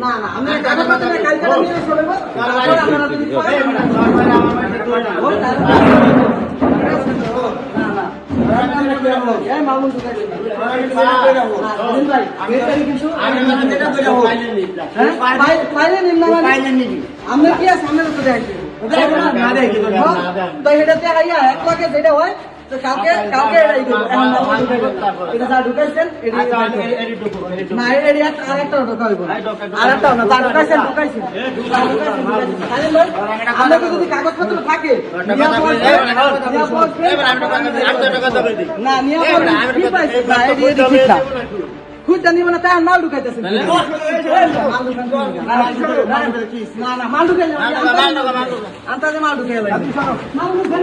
না না আমি কাগজপত্র কালকে নিয়ে চলবো তারপর আমরা যদি পাই এই মামুন ঢুকাই দিন ভাই আমি কিন্তু হ্যাঁ পাই- পাইলে নিন না মানে আমরা কি আছে আমরা তো দেখি না দেখি তো, না দেখি। তো এটা দেখাইয়া এক লাখে যেটা হয় তো এটাই দেবো এখন। এটা যা ঢুকাইছেন একটা না। যা ঢুকাইছেন ঢুকাইছেন। আমরা যদি কাগজপত্র থাকে। না নিয়ে না, জানি মানে তার মাল ঢুকাইতেছে মাল না, না না মাল ঢুকাই আন্তাজে মাল ঢুকাই মাল ঢুকাই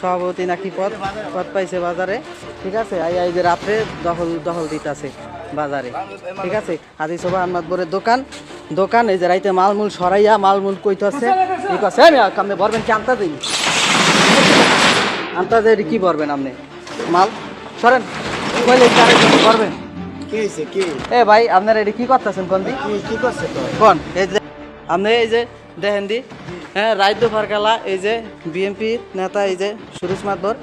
সভাপতি নাকি পদ পদ পাইছে বাজারে ঠিক আছে? আই আই যে রাত্রে দখল দখল দিতেছে বাজারে ঠিক আছে? হাদি সোভা আহমদপুরের দোকান দোকান এই যে রাইতে মালমূল সরাইয়া মালমূল কইতাছে। ঠিক আছে আমি আপনি বলবেন কি আনতা দিই? আনতা দিয়ে কি বলবেন আপনি মাল সরেন। কইলে করবেন এ ভাই আপনারা এটি কি করতেছেন কোন কি করছে কোন? এই যে আপনি এই যে দেখেন দি হ্যাঁ রাজ্য ফারকালা, এই যে বিএনপি নেতা, এই যে সুরজ মাতবর,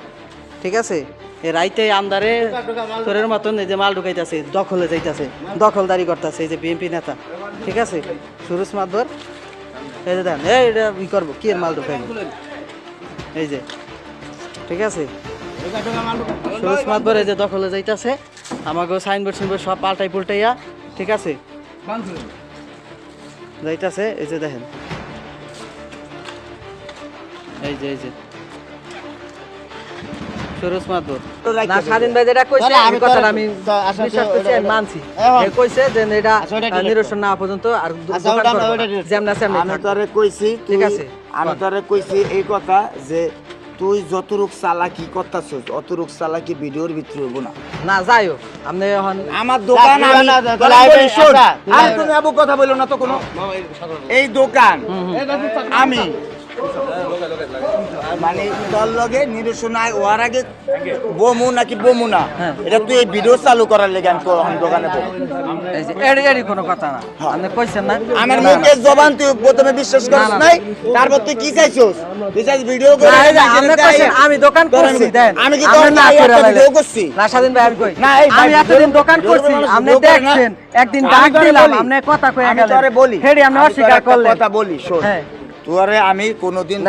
ঠিক আছে? এই রাইতে আমদারে তোরের মতন এই যে মাল ঢুকাইতেছে, দখলে যাইতেছে, দখলদারি করতেছে এই যে বিএনপি নেতা, ঠিক আছে? সুরজ মাতবর, এই যে দেন, এই এটা ই করব, কি মাল ঢুকাইব? এই যে, ঠিক আছে? সুরজ মাতবর এই যে দখলে যাইতেছে আমাকে সাইনবোর্ড সাইনবোর্ড সব পাল্টাই পুল্টাইয়া ঠিক আছে? যাইতাছে, এই যে দেখেন এই যে এই যে। সুরজ মাদুর। না স্বাধীন ভাই যেটা কইছে আমি তো- আমি আচ্ছা, বিশ্বাস করছি আমি মানছি। এ কইছে যে এটা আচ্ছা, নিরসন না পর্যন্ত আর আচ্ছা। যেমন আছে আমি। তোরে কইছি ঠিক তুই- আছে, আমি। তোরে কইছি এই কথা যে তুই যতটুক চালাকি করতাছস অতটুক চালাকি ভিডিওর ভিতরে হইব না। না যাই হোক আপনি এখন আমার দোকান আচ্ছা, আরে তুমি আবু কথা বলো না তো কোনো এই দোকান আমি মানে তোর লগে নিরসনায় ওয়ার আগে বমু নাকি বমু না হ্যাঁ। এটা তুই এই ভিডিও চালু করার লেগে আমি আমি দোকানে এড়ি এড়ি কোনো কথা না। আপনি কইছেন না? আমার না। জবান তুই প্রথমে বিশ্বাস করিস। নাই তারপর তুই কি চাইছস? তুই চাইছ ভিডিও করে আপনি কইছেন, আমি দোকান করছি দেন। আমি কি তোর না ভিডিও করছি? না স্বাধীন ভাই আমি কই? না, এই আমি এতদিন দোকান করছি আপনি। দেখছেন একদিন ডাক দিলাম। আপনি কথা কয়ে আমি তোরে বলি। হেডি আপনি অস্বীকার করলেন। কথা বলি শোন। হ্যাঁ। তোরে আমি কোনোদিন